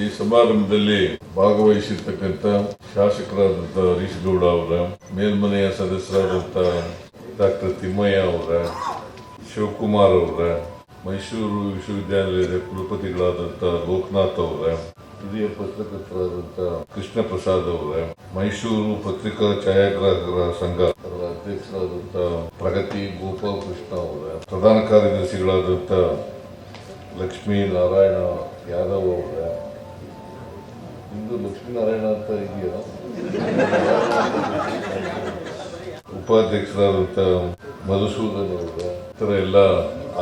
ಈ ಸಮಾರಂಭದಲ್ಲಿ ಭಾಗವಹಿಸಿರ್ತಕ್ಕಂಥ ಶಾಸಕರಾದಂಥ ಹರೀಶ್ ಗೌಡ ಅವರ, ಮೇಲ್ಮನೆಯ ಸದಸ್ಯರಾದಂಥ ಡಾಕ್ಟರ್ ತಿಮ್ಮಯ್ಯ ಅವರ, ಶಿವಕುಮಾರ್ ಅವರ, ಮೈಸೂರು ವಿಶ್ವವಿದ್ಯಾಲಯದ ಕುಲಪತಿಗಳಾದಂಥ ಲೋಕನಾಥ್ ಅವರ, ಹಿರಿಯ ಪತ್ರಕರ್ತರಾದಂಥ ಕೃಷ್ಣ ಪ್ರಸಾದ್ ಅವರ, ಮೈಸೂರು ಪತ್ರಿಕಾ ಛಾಯಾಗ್ರಾಹಕರ ಸಂಘ ಅದರ ಪ್ರಗತಿ ಗೋಪಾಲ್ ಕೃಷ್ಣ ಅವರ, ಪ್ರಧಾನ ಕಾರ್ಯದರ್ಶಿಗಳಾದಂಥ ಲಕ್ಷ್ಮೀ ನಾರಾಯಣ ಯಾದವ್ ಅವರ ಇಂದು ಲಕ್ಷ್ಮೀನಾರಾಯಣ ಅಂತ ಇದೆಯಾ? ಉಪಾಧ್ಯಕ್ಷರಾದಂಥ ಮಧುಸೂದನ್ ಅವರ ಥರ ಎಲ್ಲ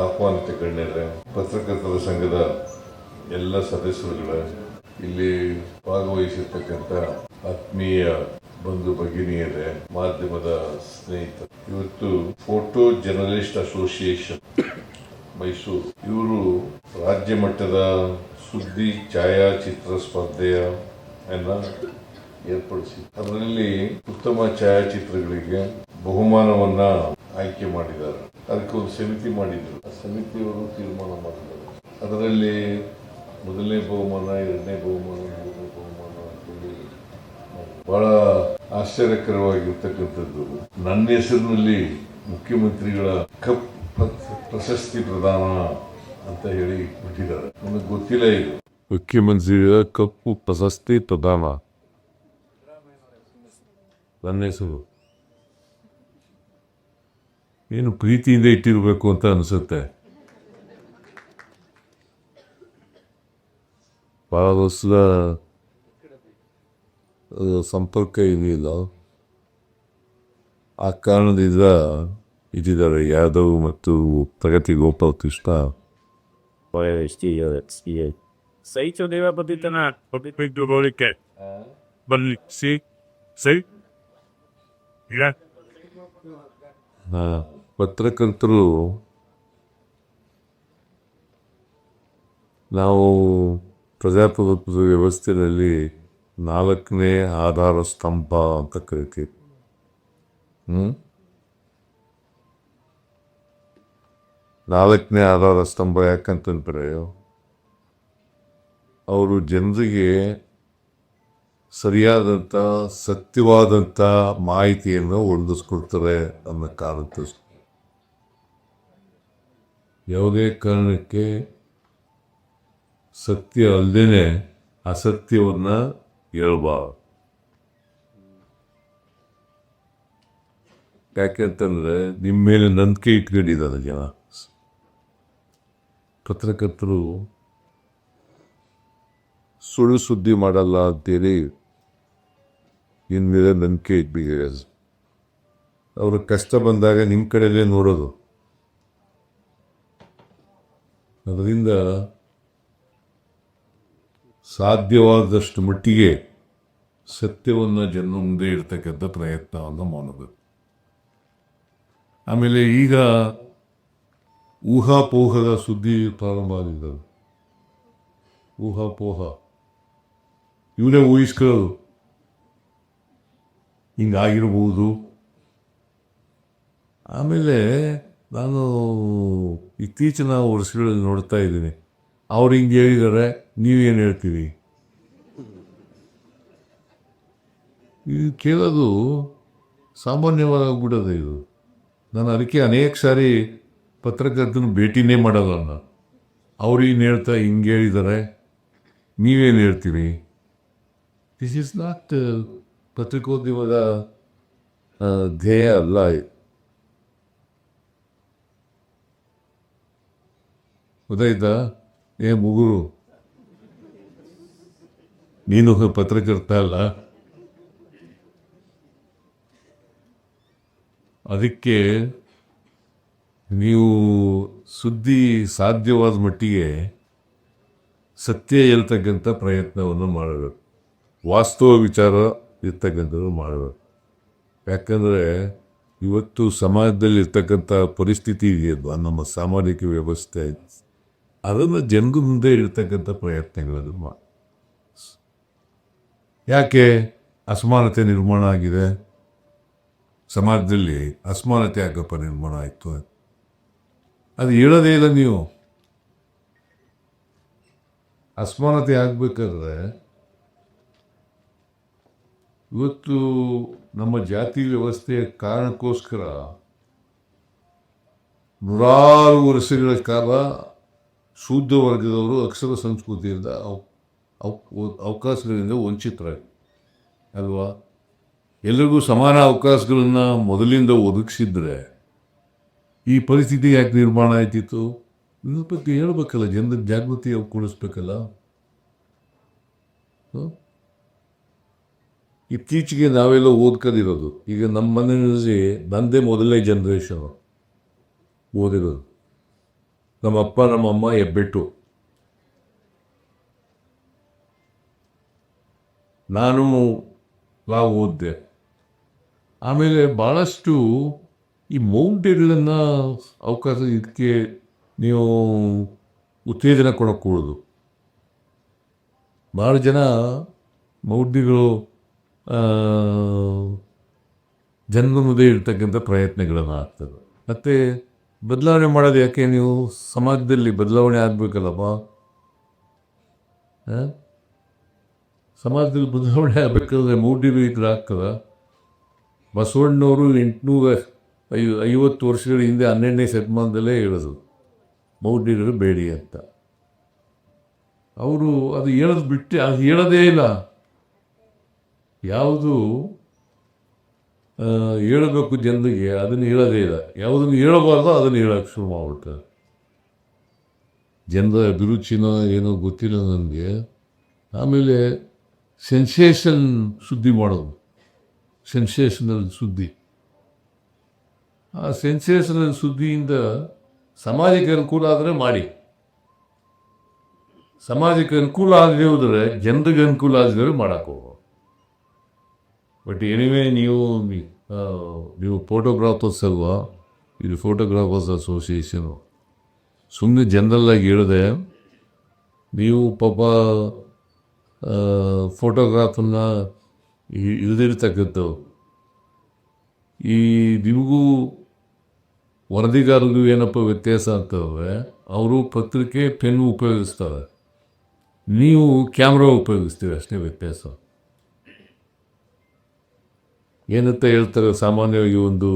ಆಹ್ವಾನಿತ ಗಣ್ಯರೇ ಪತ್ರಕರ್ತರ ಸಂಘದ ಎಲ್ಲ ಸದಸ್ಯರುಗಳ, ಇಲ್ಲಿ ಭಾಗವಹಿಸಿರ್ತಕ್ಕಂಥ ಆತ್ಮೀಯ ಬಂಧು ಭಗಿನಿಯರೇ, ಮಾಧ್ಯಮದ ಸ್ನೇಹಿತ ಇವತ್ತು ಫೋಟೋ ಜರ್ನಲಿಸ್ಟ್ ಅಸೋಸಿಯೇಷನ್, ಮೈಸೂರು. ಇವರು ರಾಜ್ಯ ಮಟ್ಟದ ಸುದ್ದಿ ಛಾಯಾಚಿತ್ರ ಸ್ಪರ್ಧೆಯ ಏರ್ಪಡಿಸಿ. ಅದರಲ್ಲಿ ಉತ್ತಮ ಛಾಯಾಚಿತ್ರಗಳಿಗೆ ಬಹುಮಾನವನ್ನ ಆಯ್ಕೆ ಮಾಡಿದ್ದಾರೆ. ಅದಕ್ಕೆ ಒಂದು ಸಮಿತಿ ಮಾಡಿದ್ರು. ಆ ಸಮಿತಿಯವರು ತೀರ್ಮಾನ ಮಾಡಿದ್ದಾರೆ. ಅದರಲ್ಲಿ ಮೊದಲನೇ ಬಹುಮಾನ, ಎರಡನೇ ಬಹುಮಾನ, ಮೂರನೇ ಬಹುಮಾನ ಅಂತೇಳಿ ಬಹಳ ಆಶ್ಚರ್ಯಕರವಾಗಿರ್ತಕ್ಕಂಥದ್ದು. ನನ್ನ ಹೆಸರಿನಲ್ಲಿ ಮುಖ್ಯಮಂತ್ರಿಗಳ ಕಪ್ ಪ್ರ- ಪ್ರಶಸ್ತಿ ಪ್ರದಾನ ಅಂತ ಹೇಳಿ ಬಿಟ್ಟಿದ್ದಾರೆ. ನನಗೆ ಗೊತ್ತಿಲ್ಲ ಇದು. ಮುಖ್ಯಮಂತ್ರಿಗಳ ಕಪ್ಪು ಪ್ರಶಸ್ತಿ ಪ್ರದಾನ ನನ್ನ ಹೆಸರು ಏನು ಪ್ರೀತಿಯಿಂದ ಇಟ್ಟಿರಬೇಕು ಅಂತ ಅನಿಸುತ್ತೆ ಭಾಳ ವರ್ಷದ ಸಂಪರ್ಕ ಇರಲಿಲ್ಲ ಆ ಕಾರಣದಿಂದ ಇದ್ದಿದ್ದಾರೆ ಯಾದವ್ ಮತ್ತು ಪ್ರಗತಿ ಗೋಪಾಲ್ ಕೃಷ್ಣ ಸೈಚು ದೇವ ಬಂದಿದ್ದಾನ ಬಿದ್ದು ಗೋಳಿಕೆ ಬನ್ನಿ ಸಿ ಸೈ ಇಲ್ಲ. ಆ, ಪತ್ರಕರ್ತರು ನಾವು ಪ್ರಜಾಪ್ರಭುತ್ವದ ವ್ಯವಸ್ಥೆಯಲ್ಲಿ ನಾಲ್ಕನೇ ಆಧಾರ ಸ್ತಂಭ ಅಂತ ಕರಿತೀವಿ. ಹ್ಮ್? ನಾಲ್ಕನೇ ಆಧಾರ ಸ್ತಂಭ ಯಾಕಂತಂದ್ರೆ ಅವರು ಜನರಿಗೆ ಸರಿಯಾದಂಥ ಸತ್ಯವಾದಂಥ ಮಾಹಿತಿಯನ್ನು ಒದಗಿಸ್ಕೊಡ್ತಾರೆ ಅನ್ನೋ ಕಾರಣ ಯಾವುದೇ ಕಾರಣಕ್ಕೆ ಸತ್ಯ ಅಲ್ಲದೇ ಅಸತ್ಯವನ್ನು ಹೇಳ್ಬಾರ್ದು. ಯಾಕೆಂತಂದರೆ ನಿಮ್ಮ ಮೇಲೆ ನಂಬಿಕೆ ಇಟ್ಕೊಂಡಿದ್ದಾರೆ ಜನ. ಪತ್ರಕರ್ತರು ಸುಳ್ಳು ಸುದ್ದಿ ಮಾಡಲ್ಲ ಅಂತೇಳಿ ಇನ್ಮೇಲೆ ಮೇಲೆ ನಂಬಿಕೆ ಇಟ್ಬಿಟ್ಟಿದೆ ಅವರು ಕಷ್ಟ ಬಂದಾಗ ನಿಮ್ಮ ಕಡೆಯಲ್ಲೇ ನೋಡೋದು. ಅದರಿಂದ ಸಾಧ್ಯವಾದಷ್ಟು ಮಟ್ಟಿಗೆ ಸತ್ಯವನ್ನು ಜನ ಮುಂದೆ ಇಡ್ತಕ್ಕಂಥ ಪ್ರಯತ್ನವನ್ನು ಮಾಡೋದು ಆಮೇಲೆ ಈಗ ಊಹಾಪೋಹದ ಸುದ್ದಿ ಪ್ರಾರಂಭ ಆಗಿದ್ದರು ಊಹಾಪೋಹ. ಇವನೇ ಊಹಿಸ್ಕೊಳ್ಳೋದು. ಹಿಂಗಾಗಿರ್ಬೋದು. ಆಮೇಲೆ ನಾನು ಇತ್ತೀಚಿನ ವರ್ಷಗಳಲ್ಲಿ ನೋಡ್ತಾ ಇದ್ದೀನಿ. ಅವ್ರು ಹಿಂಗೆ ಹೇಳಿದ್ದಾರೆ ನೀವೇನು ಹೇಳ್ತೀವಿ ಇದು ಕೇಳೋದು ಸಾಮಾನ್ಯವಾಗ್ಬಿಡೋದು ಇದು. ನಾನು ಅದಕ್ಕೆ ಅನೇಕ ಸಾರಿ ಪತ್ರಕರ್ತನ ಭೇಟಿನೇ ಮಾಡಲ್ಲ ನಾನು. ಅವ್ರು ಏನು ಹೇಳ್ತಾ, ಹಿಂಗೆ ಹೇಳಿದ್ದಾರೆ, ನೀವೇನು ಹೇಳ್ತೀರಿ? ದಿಸ್ ಈಸ್ ನಾಟ್ ಪತ್ರಿಕೋದ್ಯಮದ ಧ್ಯೇಯ ಅಲ್ಲ. ಗೊತ್ತಾಯ್ತಾ ಏ ಮುಗುರು ನೀನು ಪತ್ರಕರ್ತ ಅಲ್ಲ ಅದಕ್ಕೆ ನೀವು ಸುದ್ದಿ ಸಾಧ್ಯವಾದ ಮಟ್ಟಿಗೆ ಸತ್ಯ ಹೇಳ್ತಕ್ಕಂಥ ಪ್ರಯತ್ನವನ್ನು ಮಾಡಬೇಕು ವಾಸ್ತವ ವಿಚಾರ ಇರ್ತಕ್ಕಂಥದ್ದು ಮಾಡಬೇಕು ಯಾಕಂದರೆ ಇವತ್ತು ಸಮಾಜದಲ್ಲಿ ಇರ್ತಕ್ಕಂಥ ಪರಿಸ್ಥಿತಿ ಇದೆಯದು ನಮ್ಮ ಸಾಮಾಜಿಕ ವ್ಯವಸ್ಥೆ ಅದನ್ನು ಜನರ ಮುಂದೆ ಇರ್ತಕ್ಕಂಥ ಪ್ರಯತ್ನಗಳನ್ನು ಮಾಡಿ ಯಾಕೆ ಅಸಮಾನತೆ ನಿರ್ಮಾಣ ಆಗಿದೆ? ಸಮಾಜದಲ್ಲಿ ಅಸಮಾನತೆ ಆಗಪ್ಪ ನಿರ್ಮಾಣ ಆಯಿತು ಅದು ಹೇಳೋದೇ ಇಲ್ಲ ನೀವು. ಅಸಮಾನತೆ ಆಗಬೇಕಾದ್ರೆ ಇವತ್ತು ನಮ್ಮ ಜಾತಿ ವ್ಯವಸ್ಥೆಯ ಕಾರಣಕ್ಕೋಸ್ಕರ ನೂರಾರು ವರ್ಷಗಳ ಕಾಲ ಶುದ್ಧ ವರ್ಗದವರು ಅಕ್ಷರ ಸಂಸ್ಕೃತಿಯಿಂದ ಅವ್- ಅವ್- ಅವಕಾಶಗಳಿಂದ ವಂಚಿತರಾಗಿ. ಅಲ್ವಾ? ಎಲ್ಲರಿಗೂ ಸಮಾನ ಅವಕಾಶಗಳನ್ನು ಮೊದಲಿಂದ ಒದಗಿಸಿದ್ರೆ ಈ ಪರಿಸ್ಥಿತಿ ಯಾಕೆ ನಿರ್ಮಾಣ ಆಯ್ತಿತ್ತು? ಇದ್ರ ಬಗ್ಗೆ ಹೇಳ್ಬೇಕಲ್ಲ, ಜನರ ಜಾಗೃತಿ ಕೊಡಿಸ್ಬೇಕಲ್ಲ? ಇತ್ತೀಚೆಗೆ ನಾವೆಲ್ಲ ಓದ್ಕೊಂಡಿರೋದು ಈಗ ನಮ್ಮ ಮನೆಯಲ್ಲಿ ನಂದೇ ಮೊದಲನೇ ಜನ್ರೇಷನು ಓದಿರೋದು. ನಮ್ಮ ಅಪ್ಪ, ನಮ್ಮ ಅಮ್ಮ ಹೆಬ್ಬೆಟ್ಟು. ನಾನು ಲಾ ಓದಿದೆ. ಆಮೇಲೆ ಭಾಳಷ್ಟು ಈ ಮೌಂಟೇನ್ಗಳನ್ನು ಅವಕಾಶ ಇದಕ್ಕೆ ನೀವು ಉತ್ತೇಜನ ಕೊಡೋಕ್ಕೂಡದು ಭಾಳ ಜನ ಮೌಢ್ಯಗಳು ಜನರ ಮುಂದೆ ಇರ್ತಕ್ಕಂಥ ಪ್ರಯತ್ನಗಳನ್ನು ಆಗ್ತದೆ ಮತ್ತು ಬದಲಾವಣೆ ಮಾಡೋದು ಯಾಕೆ? ನೀವು ಸಮಾಜದಲ್ಲಿ ಬದಲಾವಣೆ ಆಗಬೇಕಲ್ಲಪ್ಪ. ಸಮಾಜದಲ್ಲಿ ಬದಲಾವಣೆ ಆಗಬೇಕಾದ್ರೆ ಮೂಡಿರು ಇದ್ರೆ ಆಗ್ತದ. ಬಸವಣ್ಣವರು ಎಂಟುನೂರ ಐ, ಐವತ್ತು ವರ್ಷಗಳ ಹಿಂದೆ ಹನ್ನೆರಡನೇ ಶತಮಾನದಲ್ಲೇ ಹೇಳೋದು ಮೌಢ್ಯಗಳು ಬೇಡಿ ಅಂತ. ಅವರು ಅದು ಹೇಳೋದು ಬಿಟ್ಟು, ಅದು ಹೇಳೋದೇ ಇಲ್ಲ. ಯಾವುದು ಹೇಳಬೇಕು ಜನರಿಗೆ, ಅದನ್ನು ಹೇಳೋದೇ ಇಲ್ಲ. ಯಾವುದನ್ನು ಹೇಳಬಾರ್ದು ಅದನ್ನು ಹೇಳೋಕ್ಕೆ ಶುರು ಮಾಡ್ಬಿಡ್ತಾರೆ. ಜನರ ಅಭಿರುಚಿನೋ ಏನೋ ಗೊತ್ತಿಲ್ಲ ನನಗೆ. ಆಮೇಲೆ ಸೆನ್ಸೇಷನ್ ಸುದ್ದಿ ಮಾಡೋದು. ಸೆನ್ಸೇಷನಲ್ ಸುದ್ದಿ. ಆ ಸೆನ್ಸೇಷನಲ್ ಸುದ್ದಿಯಿಂದ ಸಮಾಜಕ್ಕೆ ಅನುಕೂಲ ಆದರೆ ಮಾಡಿ. ಸಮಾಜಕ್ಕೆ ಅನುಕೂಲ ಆಗದೆ ಹೋದರೆ ಜನರಿಗೆ ಅನುಕೂಲ ಆಗದೆ ಮಾಡಕ್ಕೆ ಬಟ್ ಎನಿವೇ ನೀವು ನೀವು ಫೋಟೋಗ್ರಾಫರ್ಸ್ ಅಲ್ವಾ? ಇದು ಫೋಟೋಗ್ರಾಫರ್ಸ್ ಅಸೋಸಿಯೇಷನು ಸುಮ್ಮನೆ ಜನರಲ್ಲಾಗಿ ಹೇಳಿದೆ ನೀವು ಪಾಪ ಫೋಟೋಗ್ರಾಫನ್ನ ಇಲ್ದಿರ್ತಕ್ಕಂಥವು ಈ ನಿಮಗೂ ವರದಿಗಾರರಿಗೂ ಏನಪ್ಪ ವ್ಯತ್ಯಾಸ ಅಂತಂದರೆ ಅವರು ಪತ್ರಿಕೆ ಪೆನ್ ಉಪಯೋಗಿಸ್ತಾರೆ. ನೀವು ಕ್ಯಾಮ್ರಾ ಉಪಯೋಗಿಸ್ತೀವಿ ಅಷ್ಟೇ ವ್ಯತ್ಯಾಸ. ಏನಂತ ಹೇಳ್ತಾರೆ ಸಾಮಾನ್ಯವಾಗಿ ಒಂದು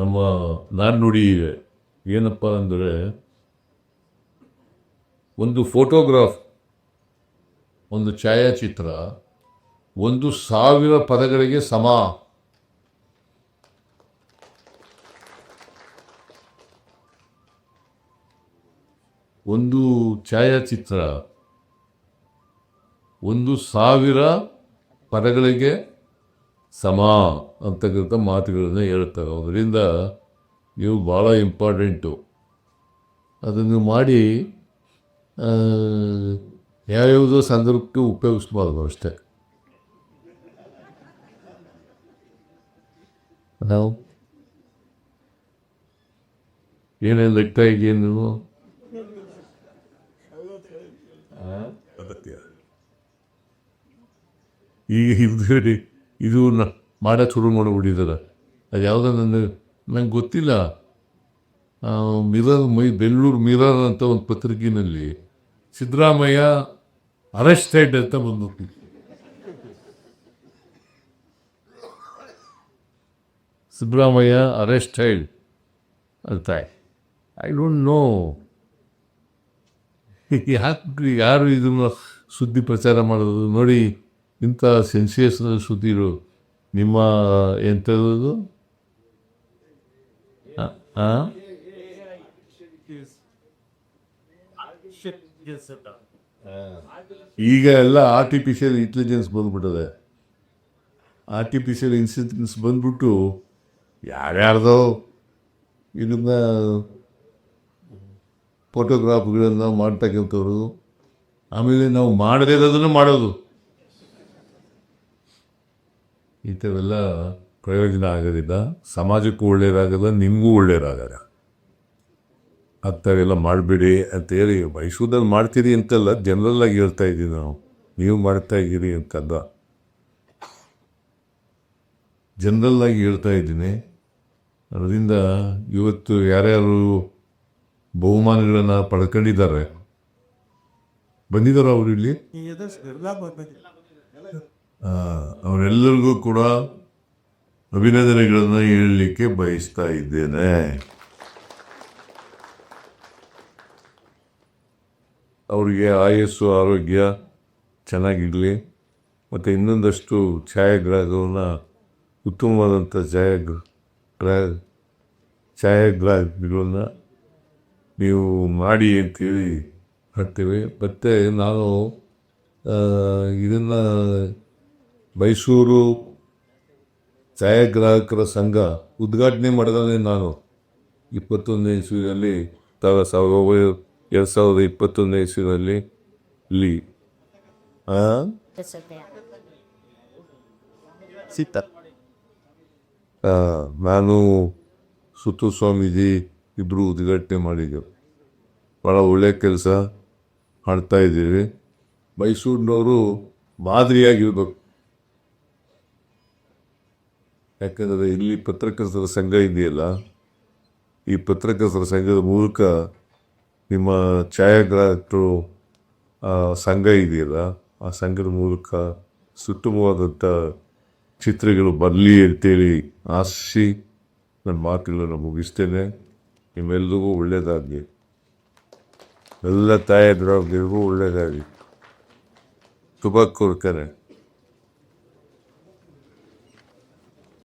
ನಮ್ಮ ನಾಣ್ಣುಡಿ ಇದೆ. ಏನಪ್ಪ ಅಂದರೆ, ಒಂದು ಫೋಟೋಗ್ರಾಫ್, ಒಂದು ಛಾಯಾಚಿತ್ರ ಒಂದು ಸಾವಿರ ಪದಗಳಿಗೆ ಸಮ. ಒಂದು ಛಾಯಾಚಿತ್ರ ಒಂದು ಸಾವಿರ ಪದಗಳಿಗೆ ಸಮ ಅಂತಕ್ಕಂಥ ಮಾತುಗಳನ್ನು ಹೇಳ್ತಾರೆ ಅದರಿಂದ ನೀವು ಭಾಳ ಇಂಪಾರ್ಟೆಂಟು. ಅದನ್ನು ಮಾಡಿ ಯಾವ್ಯಾವುದೋ ಸಂದರ್ಭಕ್ಕೆ ಉಪಯೋಗಿಸ್ಬಾರ್ದು ಅಷ್ಟೇ. ನಾವು ಏನೇನು ಲೆಕ್ಕ ಇದೆಯೇನು ನೀವು ಈಗ ಇದು ನ ಮಾಡೋಕ್ಕೆ ಶುರು ಮಾಡಿಬಿಟ್ಟಿದ್ದಾರೆ ಅದು ಯಾವುದೋ ನನ್ನ ನಂಗೆ ಗೊತ್ತಿಲ್ಲ. ಮಿರರ್ ಮೈ ಬೆಂಗಳೂರು ಮಿರರ್ ಅಂತ ಒಂದು ಪತ್ರಿಕೆಯಲ್ಲಿ ಸಿದ್ದರಾಮಯ್ಯ ಅರೆಸ್ಟೆಡ್ ಅಂತ ಬಂದು ಸಿದ್ದರಾಮಯ್ಯ ಅರೆಸ್ಟೆಡ್ ಅಂತ. I don't know. ಯಾಕೆ ಯಾರು ಇದನ್ನು ಸುದ್ದಿ ಪ್ರಚಾರ ಮಾಡೋದು? ನೋಡಿ ಇಂಥ ಸೆನ್ಸೇಷನಲ್ ಸುದ್ದಿರು ನಿಮ್ಮ ಎಂಥದ್ದು? ಈಗ ಎಲ್ಲ ಆರ್ಟಿಫಿಷಿಯಲ್ ಇಂಟೆಲಿಜೆನ್ಸ್ ಬಂದ್ಬಿಟ್ಟದೆ. ಆರ್ಟಿಫಿಷಿಯಲ್ ಇನ್ಸಿಡೆನ್ಸ್ ಬಂದ್ಬಿಟ್ಟು ಯಾರ್ಯಾರ್ದೋ ಇದನ್ನ ಫೋಟೋಗ್ರಾಫ್ಗಳನ್ನು ಮಾಡ್ತಕ್ಕಂಥವ್ರು, ಆಮೇಲೆ ನಾವು ಮಾಡದೇ ಇರೋದನ್ನು ಮಾಡೋದು. ಈ ಥರವೆಲ್ಲ ಪ್ರಯೋಜನ ಆಗೋದಿಲ್ಲ. ಸಮಾಜಕ್ಕೂ ಒಳ್ಳೆಯದಾಗಲ್ಲ, ನಿಮಗೂ ಒಳ್ಳೆಯದಾಗಲ್ಲ. ಅಂಥವೆಲ್ಲ ಮಾಡಬೇಡಿ ಅಂತೇಳಿ ಮೈಸೂರಲ್ಲಿ ಮಾಡ್ತೀರಿ ಅಂತಲ್ಲ, ಜನರಲ್ಲಾಗಿ ಹೇಳ್ತಾ ಇದ್ದೀವಿ ನಾವು. ನೀವು ಮಾಡ್ತಾ ಇದ್ದೀರಿ ಅಂತಲ್ಲ. ಜನರಲ್ಲಾಗಿ ಹೇಳ್ತಾ ಇದ್ದೀನಿ. ಅದರಿಂದ ಇವತ್ತು ಯಾರ್ಯಾರು ಬಹುಮಾನಗಳನ್ನು ಪಡ್ಕೊಂಡಿದ್ದಾರೆ, ಬಂದಿದ್ದಾರೋ ಅವರು ಇಲ್ಲಿ? ಅವರೆಲ್ಲರಿಗೂ ಕೂಡ ಅಭಿನಂದನೆಗಳನ್ನು ಹೇಳಲಿಕ್ಕೆ ಬಯಸ್ತಾ ಇದ್ದೇನೆ. ಅವರಿಗೆ ಆಯಸ್ಸು, ಆರೋಗ್ಯ ಚೆನ್ನಾಗಿರಲಿ. ಮತ್ತು ಇನ್ನೊಂದಷ್ಟು ಛಾಯಾಗ್ರಾಹಕವನ್ನು ಉತ್ತಮವಾದಂಥ ಛಾಯಾಗ್ರ ಛಾಯಾಗ್ರಾಹಕಗಳನ್ನು ನೀವು ಮಾಡಿ ಅಂತೇಳಿ ಹೇಳ್ತೇವೆ. ಮತ್ತು ನಾನು ಇದನ್ನು ಮೈಸೂರು ಛಾಯಾಗ್ರಾಹಕರ ಸಂಘ ಉದ್ಘಾಟನೆ ಮಾಡಿದ್ರೆ ನಾನು ಇಪ್ಪತ್ತೊಂದನೇ ಇಸ್ವಿನಲ್ಲಿ ತಾವ ಸಾವಿರದ ಒಂಬೈನೂರ ಎರಡು ಸಾವಿರದ ಇಪ್ಪತ್ತೊಂದನೇ ಇಸ್ವಿನಲ್ಲಿ ಇಲ್ಲಿ ನಾನು ಸುತ್ತು ಸ್ವಾಮೀಜಿ ಇಬ್ಬರು ಉದ್ಘಾಟನೆ ಮಾಡಿದ್ದೆವು ಭಾಳ ಒಳ್ಳೆಯ ಕೆಲಸ ಮಾಡ್ತಾ ಇದ್ದೀವಿ. ಮೈಸೂರಿನವರು ಮಾದರಿಯಾಗಿರ್ಬೇಕು. ಯಾಕಂದರೆ ಇಲ್ಲಿ ಪತ್ರಕರ್ತರ ಸಂಘ ಇದೆಯಲ್ಲ? ಈ ಪತ್ರಕರ್ತರ ಸಂಘದ ಮೂಲಕ ನಿಮ್ಮ ಛಾಯಾಗ್ರಾಹಕರು ಸಂಘ ಇದೆಯಲ್ಲ? ಆ ಸಂಘದ ಮೂಲಕ ಸುತ್ತಮವಾದಂಥ ಚಿತ್ರಗಳು ಬರಲಿ ಅಂತೇಳಿ ಆಶಿಸಿ ನನ್ನ ಮಾತುಗಳನ್ನು ಮುಗಿಸ್ತೇನೆ. ನಿಮ್ಮೆಲ್ಲರಿಗೂ ಒಳ್ಳೆಯದಾಗಲಿ. ಎಲ್ಲ ತಾಯಿಯರಿಗೂ ಒಳ್ಳೆಯದಾಗಲಿ. ಶುಭ ಕೋರ್ತಾರೆ